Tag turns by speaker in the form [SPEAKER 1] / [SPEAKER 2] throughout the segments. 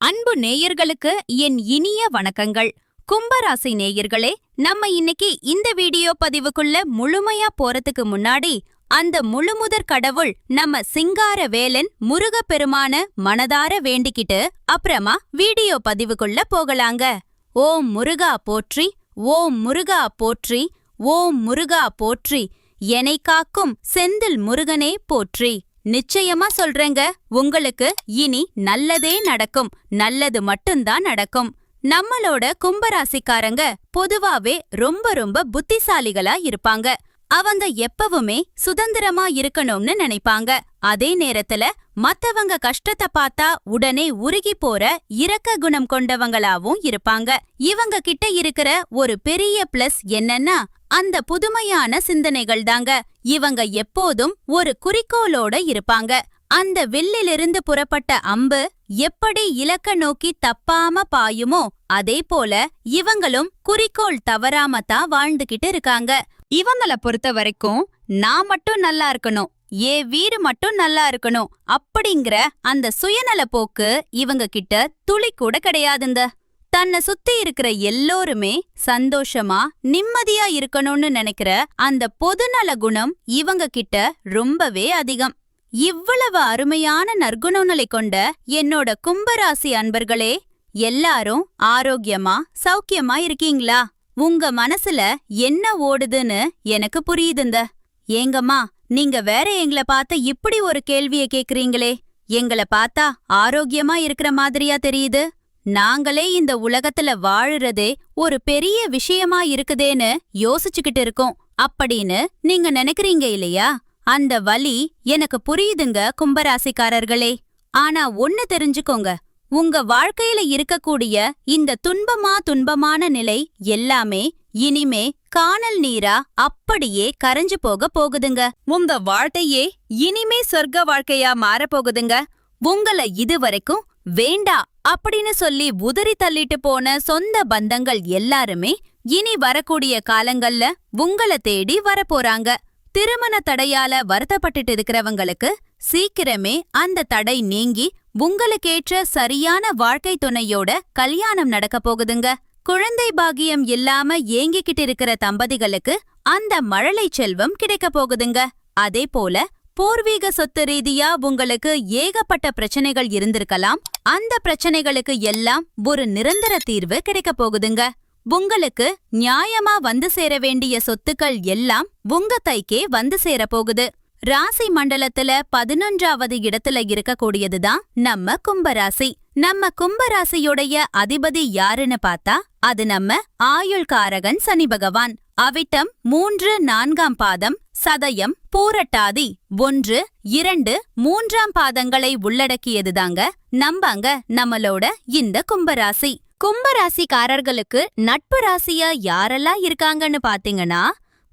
[SPEAKER 1] அன்பு நேயர்களுக்கு என் இனிய வணக்கங்கள். கும்பராசி நேயர்களே நம்ம இன்னைக்கு இந்த வீடியோ பதிவுக்குள்ள முழுமையா போறதுக்கு முன்னாடி அந்த முழுமுதற் கடவுள் நம்ம சிங்கார வேலன் முருகப்பெருமான மனதார வேண்டிக்கிட்டு அப்புறமா வீடியோ பதிவுக்குள்ள போகலாங்க. ஓம் முருகா போற்றி ஓம் முருகா போற்றி ஓம் முருகா போற்றி எனை காக்கும் செந்தில் முருகனே போற்றி. நிச்சயமா சொல்றேங்க. உங்களுக்கு இனி நல்லதே நடக்கும். நல்லது மட்டும்தான் நடக்கும். நம்மளோட கும்பராசிக்காரங்க பொதுவாவே ரொம்ப ரொம்ப புத்திசாலிகளா இருப்பாங்க. அவங்க எப்பவுமே சுதந்திரமா இருக்கணும்னு நினைப்பாங்க. அதே நேரத்துல மத்தவங்க கஷ்டத்தை பார்த்தா உடனே உருகி போற இரக்க குணம் கொண்டவங்களாவும் இருப்பாங்க. இவங்க கிட்ட இருக்கிற ஒரு பெரிய பிளஸ் என்னன்னா அந்த புதுமையான சிந்தனைகள் தாங்க இவங்க எப்போதும் ஒரு குறிக்கோளோட இருப்பாங்க. அந்த வில்லிலிருந்து புறப்பட்ட அம்பு எப்படி இலக்க நோக்கி தப்பாம பாயுமோ அதே போல இவங்களும் குறிக்கோள் தவறாம தான் வாழ்ந்துகிட்டு இருக்காங்க. இவங்கள பொறுத்த வரைக்கும் நான் மட்டும் நல்லா இருக்கணும் ஏ வீடு மட்டும் நல்லா இருக்கணும் அப்படிங்கிற அந்த சுயநல போக்கு இவங்க கிட்ட துளி கூட கிடையாதுங்க. தன்னை சுத்தி இருக்கிற எல்லோருமே சந்தோஷமா நிம்மதியா இருக்கணும்னு நினைக்கிற அந்த பொதுநல குணம் இவங்க கிட்ட ரொம்பவே அதிகம். இவ்வளவு அருமையான நற்குணங்களை கொண்ட என்னோட கும்பராசி அன்பர்களே எல்லாரும் ஆரோக்கியமா சௌக்கியமா இருக்கீங்களா? உங்க மனசுல என்ன ஓடுதுன்னு எனக்கு புரியுதுங்க. ஏங்கம்மா நீங்க வேற எங்கள பார்த்து இப்படி ஒரு கேள்விய கேக்குறீங்களே. எங்கள பார்த்தா ஆரோக்கியமா இருக்கிற மாதிரியா தெரியுது. நாங்களே இந்த உலகத்துல வாழுறதே ஒரு பெரிய விஷயமா இருக்குதேன்னு யோசிச்சுக்கிட்டு இருக்கோம். அப்படின்னு நீங்க நினைக்கிறீங்க இல்லையா? அந்த வலி எனக்கு புரியுதுங்க கும்பராசிக்காரர்களே. ஆனா ஒன்னு தெரிஞ்சுக்கோங்க உங்க வாழ்க்கையில இருக்கக்கூடிய இந்த துன்பமா துன்பமான நிலை எல்லாமே இனிமே காணல் நீரா அப்படியே கரைஞ்சு போக போகுதுங்க. உங்க வாழ்க்கையே இனிமே சொர்க்க வாழ்க்கையா மாறப்போகுதுங்க. உங்களை உங்கள இதுவரைக்கும் வேண்டா அப்படின்னு சொல்லி உதறி தள்ளிட்டு போன சொந்த பந்தங்கள் எல்லாருமே இனி வரக்கூடிய காலங்கள்ல உங்கள தேடி வரப்போறாங்க. திருமண தடையால வருத்தப்பட்டுட்டு இருக்கிறவங்களுக்கு சீக்கிரமே அந்த தடை நீங்கி உங்களுக்கேற்ற சரியான வாழ்க்கை துணையோட கல்யாணம் நடக்க போகுதுங்க. குழந்தை பாகியம் இல்லாம ஏங்கிக்கிட்டு இருக்கிற தம்பதிகளுக்கு அந்த மழலை செல்வம் கிடைக்க போகுதுங்க. அதே போல பூர்வீக சொத்து ரீதியா உங்களுக்கு ஏகப்பட்ட பிரச்சனைகள் இருந்திருக்கலாம். அந்த பிரச்சனைகளுக்கு எல்லாம் ஒரு நிரந்தர தீர்வு கிடைக்க போகுதுங்க. உங்களுக்கு நியாயமா வந்து சேர வேண்டிய சொத்துக்கள் எல்லாம் உங்க கைக்கே வந்து சேர போகுது. ராசி மண்டலத்துல பதினொன்றாவது இடத்துல இருக்கக்கூடியதுதான் நம்ம கும்பராசி. நம்ம கும்பராசியுடைய அதிபதி யாருன்னு பார்த்தா அது நம்ம ஆயுள்காரகன் சனி பகவான். அவிட்டம் மூன்று நான்காம் பாதம் சதயம் பூரட்டாதி ஒன்று இரண்டு மூன்றாம் பாதங்களை உள்ளடக்கியதுதாங்க. நம்பாங்க நம்மளோட இந்த கும்பராசி. கும்பராசிக்காரர்களுக்கு நட்பு ராசியா யாரெல்லாம் இருக்காங்கன்னு பாத்தீங்கன்னா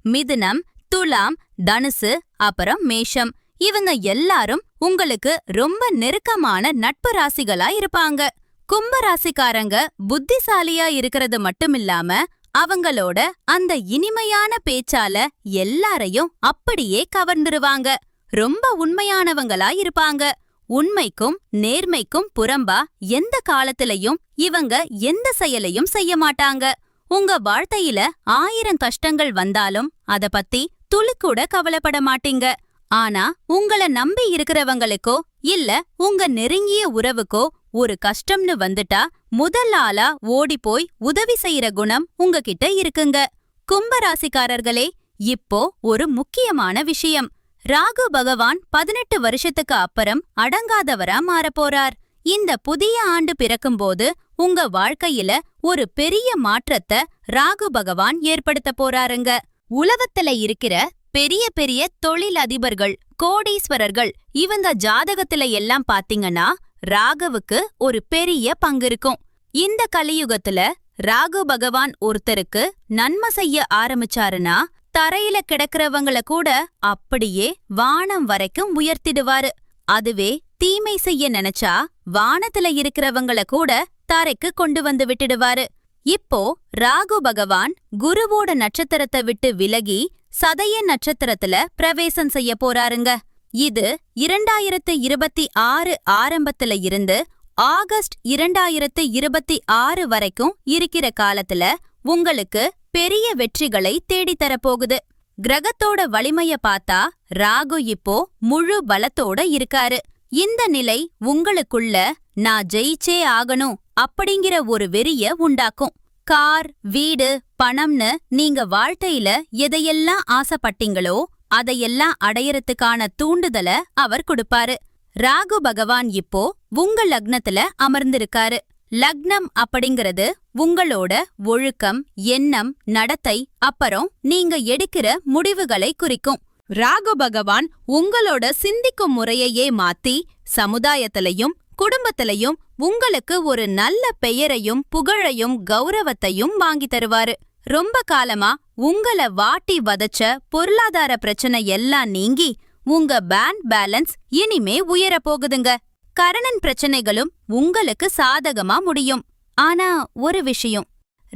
[SPEAKER 1] மிதுனம் துலாம் தனுசு அப்புறம் மேஷம். இவங்க எல்லாரும் உங்களுக்கு ரொம்ப நெருக்கமான நட்பு ராசிகளா இருப்பாங்க. கும்பராசிக்காரங்க புத்திசாலியா இருக்கிறது மட்டுமில்லாம அவங்களோட அந்த இனிமையான பேச்சால எல்லாரையும் அப்படியே கவர்ந்துருவாங்க. ரொம்ப உண்மையானவங்களா இருப்பாங்க. உண்மைக்கும் நேர்மைக்கும் புறம்பா எந்த காலத்திலையும் இவங்க எந்த செயலையும் செய்ய மாட்டாங்க. உங்க வாழ்க்கையில ஆயிரம் கஷ்டங்கள் வந்தாலும் அத பத்தி துளி கூட கவலைப்பட மாட்டீங்க. ஆனா உங்கள நம்பி இருக்கிறவங்களுக்கோ இல்ல உங்க நெருங்கிய உறவுக்கோ ஒரு கஷ்டம்னு வந்துட்டா முதல் ஆளா ஓடி போய் உதவி செய்யற குணம் உங்ககிட்ட இருக்குங்க. கும்பராசிக்காரர்களே இப்போ ஒரு முக்கியமான விஷயம். ராகு பகவான் பதினெட்டு வருஷத்துக்கு அப்புறம் அடங்காதவரா மாறப்போறார். இந்த புதிய ஆண்டு பிறக்கும்போது உங்க வாழ்க்கையில ஒரு பெரிய மாற்றத்தை ராகு பகவான் ஏற்படுத்த போறாருங்க. உலகத்துல இருக்கிற பெரிய பெரிய தொழில் அதிபர்கள் கோடீஸ்வரர்கள் இவங்க ஜாதகத்துல எல்லாம் பாத்தீங்கன்னா ராகுவுக்கு ஒரு பெரிய பங்கு இருக்கும். இந்த கலியுகத்துல ராகு பகவான் ஒருத்தருக்கு நன்மை செய்ய ஆரம்பிச்சாருன்னா தரையில கிடக்கிறவங்கள கூட அப்படியே வானம் வரைக்கும் உயர்த்திடுவாரு. அதுவே தீமை செய்ய நினைச்சா வானத்துல இருக்கிறவங்கள கூட தரைக்கு கொண்டு வந்து விட்டுடுவாரு. இப்போ ராகு பகவான் குருவோட நட்சத்திரத்தை விட்டு விலகி சதய நட்சத்திரத்துல பிரவேசம் செய்ய போறாருங்க. இது இரண்டாயிரத்து இருபத்தி ஆறு ஆரம்பத்துல இருந்து ஆகஸ்ட் இரண்டாயிரத்து இருபத்தி ஆறு வரைக்கும் இருக்கிற காலத்துல உங்களுக்கு பெரிய வெற்றிகளை தேடித்தரப்போகுது. கிரகத்தோட வலிமைய பார்த்தா ராகு இப்போ முழு பலத்தோட இருக்காரு. இந்த நிலை உங்களுக்குள்ள நான் ஜெயிச்சே ஆகணும் அப்படிங்கிற ஒரு வெறிய உண்டாக்கும். கார் வீடு பணம்னு நீங்க வாழ்க்கையில எதையெல்லாம் ஆசைப்பட்டீங்களோ அதையெல்லாம் அடையறதுக்கான தூண்டுதல அவர் கொடுப்பாரு. ராகு பகவான் இப்போ உங்க லக்னத்துல அமர்ந்திருக்காரு. லக்னம் அப்படிங்கறது உங்களோட ஒழுக்கம் எண்ணம் நடத்தை அப்புறம் நீங்க எடுக்கிற முடிவுகளை குறிக்கும். ராகு பகவான் உங்களோட சிந்திக்கும் முறையையே மாத்தி சமுதாயத்திலையும் குடும்பத்திலையும் உங்களுக்கு ஒரு நல்ல பெயரையும் புகழையும் கௌரவத்தையும் வாங்கி தருவாரு. ரொம்ப காலமா உங்கள வாட்டி வதச்ச பொருளாதார பிரச்சனை எல்லாம் நீங்கி உங்க பேங்க் பேலன்ஸ் இனிமே உயர போகுதுங்க. கரணன் பிரச்சனைகளும் உங்களுக்கு சாதகமா முடியும். ஆனா ஒரு விஷயம்.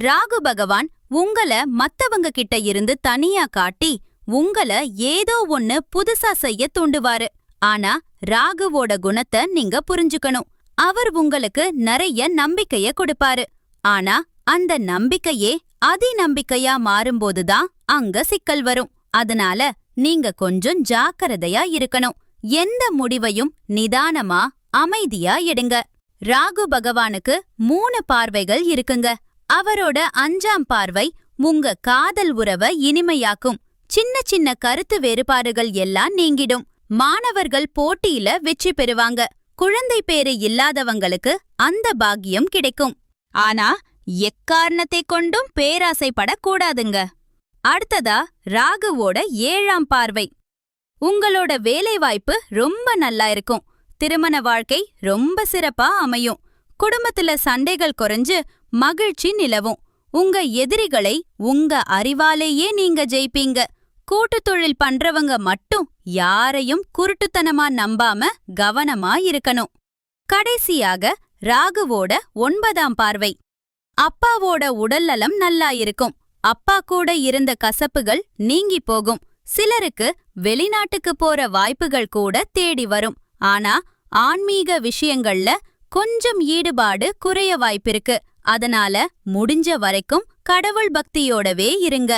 [SPEAKER 1] ராகு பகவான் உங்கள மத்தவங்க கிட்ட இருந்து தனியா காட்டி உங்கள ஏதோ ஒன்னு புதுசா செய்ய தூண்டுவாரு. ஆனா ராகுவோட குணத்தை நீங்க புரிஞ்சுக்கணும். அவர் உங்களுக்கு நிறைய நம்பிக்கைய கொடுப்பாரு. ஆனா அந்த நம்பிக்கையே அதிநம்பிக்கையா மாறும்போதுதான் அங்க சிக்கல் வரும். அதனால நீங்க கொஞ்சம் ஜாக்கிரதையா இருக்கணும். எந்த முடிவையும் நிதானமா அமைதியா எடுங்க. ராகு பகவானுக்கு மூணு பார்வைகள் இருக்குங்க. அவரோட அஞ்சாம் பார்வை உங்க காதல் உறவை இனிமையாக்கும். சின்ன சின்ன கருத்து வேறுபாடுகள் எல்லாம் நீங்கிடும். மாணவர்கள் போட்டியில வெற்றி பெறுவாங்க. குழந்தை பேரு இல்லாதவங்களுக்கு அந்த பாக்கியம் கிடைக்கும். ஆனா எக்காரணத்தை கொண்டும் பேராசைப்படக்கூடாதுங்க. அடுத்ததா ராகுவோட ஏழாம் பார்வை. உங்களோட வேலைவாய்ப்பு ரொம்ப நல்லா இருக்கும். திருமண வாழ்க்கை ரொம்ப சிறப்பா அமையும். குடும்பத்துல சண்டைகள் குறைஞ்சு மகிழ்ச்சி நிலவும். உங்க எதிரிகளை உங்க அறிவாலேயே நீங்க ஜெயிப்பீங்க. கூட்டுத் தொழில் பண்றவங்க மட்டும் யாரையும் குருட்டுத்தனமா நம்பாம கவனமா இருக்கணும். கடைசியாக ராகுவோட ஒன்பதாம் பார்வை. அப்பாவோட உடல்நலம் நல்லா இருக்கும். அப்பா கூட இருந்த கசப்புகள் நீங்கி போகும். சிலருக்கு வெளிநாட்டுக்கு போற வாய்ப்புகள் கூட தேடி வரும். ஆனா ஆன்மீக விஷயங்கள்ல கொஞ்சம் ஈடுபாடு குறைய வாய்ப்பிருக்கு. அதனால முடிஞ்ச வரைக்கும் கடவுள் பக்தியோடவே இருங்க.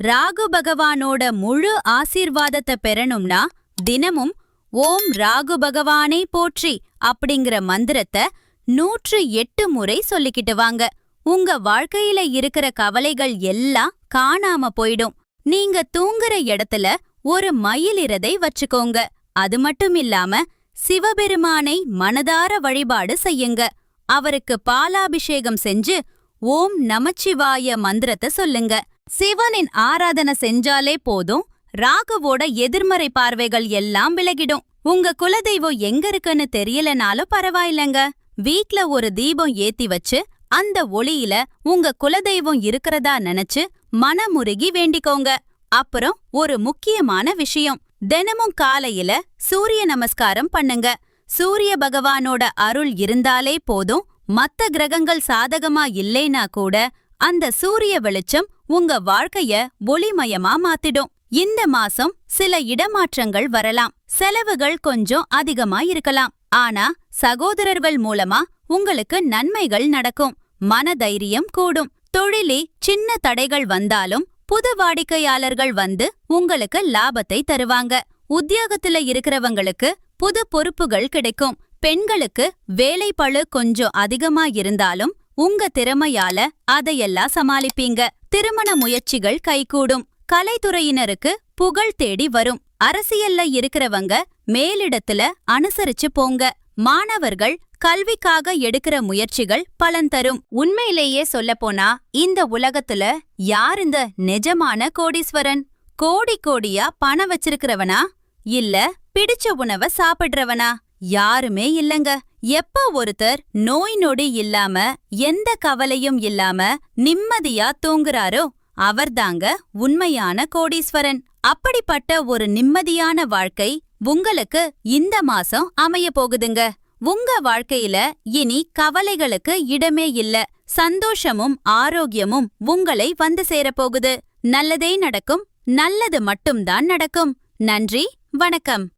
[SPEAKER 1] ராகு பகவானோட முழு ஆசீர்வாதத்தை பெறணும்னா தினமும் ஓம் ராகு பகவானே போற்றி அப்படிங்கிற மந்திரத்தை நூற்று எட்டு முறை சொல்லிக்கிட்டு வாங்க. உங்க வாழ்க்கையில இருக்கிற கவலைகள் எல்லாம் காணாம போயிடும். நீங்க தூங்குற இடத்துல ஒரு மயிலிறதை வச்சுக்கோங்க. அது மட்டும் இல்லாம சிவபெருமானை மனதார வழிபாடு செய்யுங்க. அவருக்கு பாலாபிஷேகம் செஞ்சு ஓம் நமச்சிவாய மந்திரத்தை சொல்லுங்க. சிவனின் ஆராதனை செஞ்சாலே போதும். ராகுவோட எதிர்மறை பார்வைகள் எல்லாம் விலகிடும். உங்க குலதெய்வம் எங்க இருக்குன்னு தெரியலனாலும் பரவாயில்லங்க. வீட்ல ஒரு தீபம் ஏத்தி வச்சு அந்த ஒளியில உங்க குலதெய்வம் இருக்கிறதா நினைச்சு மனமுருகி வேண்டிக்கோங்க. அப்புறம் ஒரு முக்கியமான விஷயம். தினமும் காலையில சூரிய நமஸ்காரம் பண்ணுங்க. சூரிய பகவானோட அருள் இருந்தாலே போதும். மத்த கிரகங்கள் சாதகமா இல்லைனா கூட அந்த சூரிய வெளிச்சம் உங்க வாழ்க்கைய ஒளிமயமா மாத்திடும். இந்த மாசம் சில இடமாற்றங்கள் வரலாம். செலவுகள் கொஞ்சம் அதிகமா இருக்கலாம் ஆனா சகோதரர்கள் மூலமா உங்களுக்கு நன்மைகள் நடக்கும். மனதைரியம் கூடும். தொழிலே சின்ன தடைகள் வந்தாலும் புது வாடிக்கையாளர்கள் வந்து உங்களுக்கு லாபத்தை தருவாங்க. உத்தியோகத்துல இருக்கிறவங்களுக்கு புது பொறுப்புகள் கிடைக்கும். பெண்களுக்கு வேலை பளு கொஞ்சம் அதிகமா இருந்தாலும் உங்க திறமையால அதையெல்லாம் சமாளிப்பீங்க. திருமண முயற்சிகள் கைகூடும். கலைத்துறையினருக்கு புகழ் தேடி வரும். அரசியல்ல இருக்கிறவங்க மேலிடத்துல அனுசரிச்சு போங்க. மாணவர்கள் கல்விக்காக எடுக்கிற முயற்சிகள் பலன் தரும். உண்மையிலேயே சொல்லப்போனா இந்த உலகத்துல யார் இந்த நிஜமான கோடீஸ்வரன்? கோடி கோடியா பணம் வச்சிருக்கிறவனா? இல்ல பிடிச்ச உணவ சாப்பிடுறவனா? யாருமே இல்லங்க. எப்ப ஒருத்தர் நோய் நொடி இல்லாம எந்த கவலையும் இல்லாம நிம்மதியா தூங்குறாரோ அவர்தாங்க உண்மையான கோடீஸ்வரன். அப்படிப்பட்ட ஒரு நிம்மதியான வாழ்க்கை உங்களுக்கு இந்த மாசம் அமைய போகுதுங்க. உங்க வாழ்க்கையில இனி கவலைகளுக்கு இடமே இல்ல. சந்தோஷமும் ஆரோக்கியமும் உங்களை வந்து சேரப்போகுது. நல்லதே நடக்கும் நல்லது மட்டும்தான் நடக்கும். நன்றி வணக்கம்.